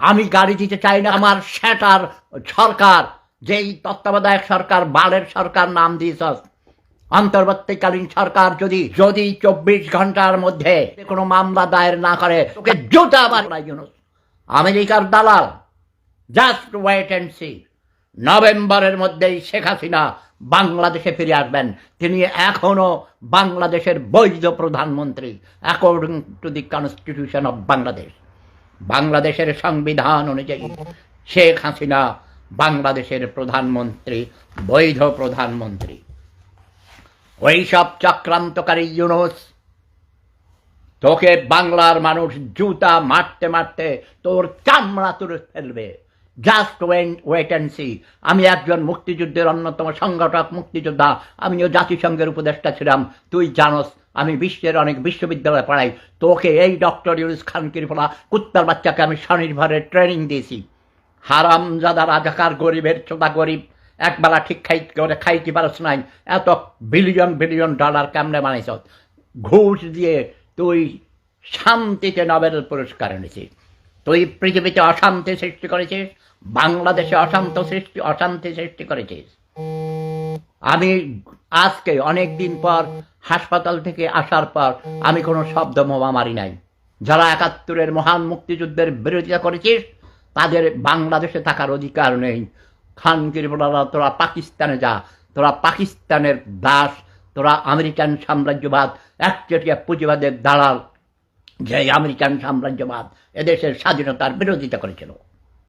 আমি গাড়ি দিতে চাই না, আমার সেটার সরকার, যেই তত্ত্বাবধায়ক সরকার, বালের সরকার নাম দিয়েছ। অন্তর্বর্তীকালীন সরকার যদি যদি চব্বিশ ঘণ্টার মধ্যে কোনো মামলা দায়ের না করে, তোকে জুতা আবার ইউনুস আমেরিকার দালাল জাস্ট ওয়েট অ্যান্ড সি নভেম্বরের মধ্যেই শেখ হাসিনা বাংলাদেশে ফিরে আসবেন। তিনি এখনও বাংলাদেশের বৈধ প্রধানমন্ত্রী according to the constitution of Bangladesh বাংলাদেশের সংবিধান অনুযায়ী শেখ হাসিনা বাংলাদেশের প্রধানমন্ত্রী, বৈধ প্রধানমন্ত্রী। ওই সব চক্রান্তকারী ইউনুস, তোকে বাংলার মানুষ জুতা মারতে মারতে তোর চামড়া তুলে ফেলবে। Just when wait and see আমি একজন মুক্তিযুদ্ধের অন্যতম সংগঠক, মুক্তিযোদ্ধা। আমিও জাতিসংঘের উপদেষ্টা ছিলাম। তুই জানোস, আমি বিশ্বের অনেক বিশ্ববিদ্যালয়ে পড়াই। তোকে এই ডক্টর ইউনুস খান কিরফলা কুত্তার বাচ্চাকে আমি স্বনির্ভরের ট্রেনিং দিয়েছি। হারাম জাদা রাজাকার গরিবের চোদা গরিব। একবেলা ঠিক খাই, করে খাইতে পারস নাই। এত বিলিয়ন বিলিয়ন ডলার কেমনে বানাইছ? ঘুষ দিয়ে তুই শান্তিতে নোবেল পুরস্কার এনেছিস। তুই পৃথিবীতে অশান্তি সৃষ্টি করেছিস, বাংলাদেশে অশান্ত সৃষ্টি, অশান্তি সৃষ্টি করেছিস। আমি আজকে অনেক দিন পর হাসপাতাল থেকে আসার পর আমি কোনো শব্দ মোমা মারি নাই। যারা একাত্তরের মহান মুক্তিযুদ্ধের বিরোধিতা করেছিস, তাদের বাংলাদেশে থাকার অধিকার নেই। খান কিরবলা, তোরা পাকিস্তানে যা, তোরা পাকিস্তানের দাস, তোরা আমেরিকান সাম্রাজ্যবাদ, একচেটিয়া পুঁজিবাদের দালাল যে আমেরিকান সাম্রাজ্যবাদ এদেশের স্বাধীনতার বিরোধিতা করেছিল।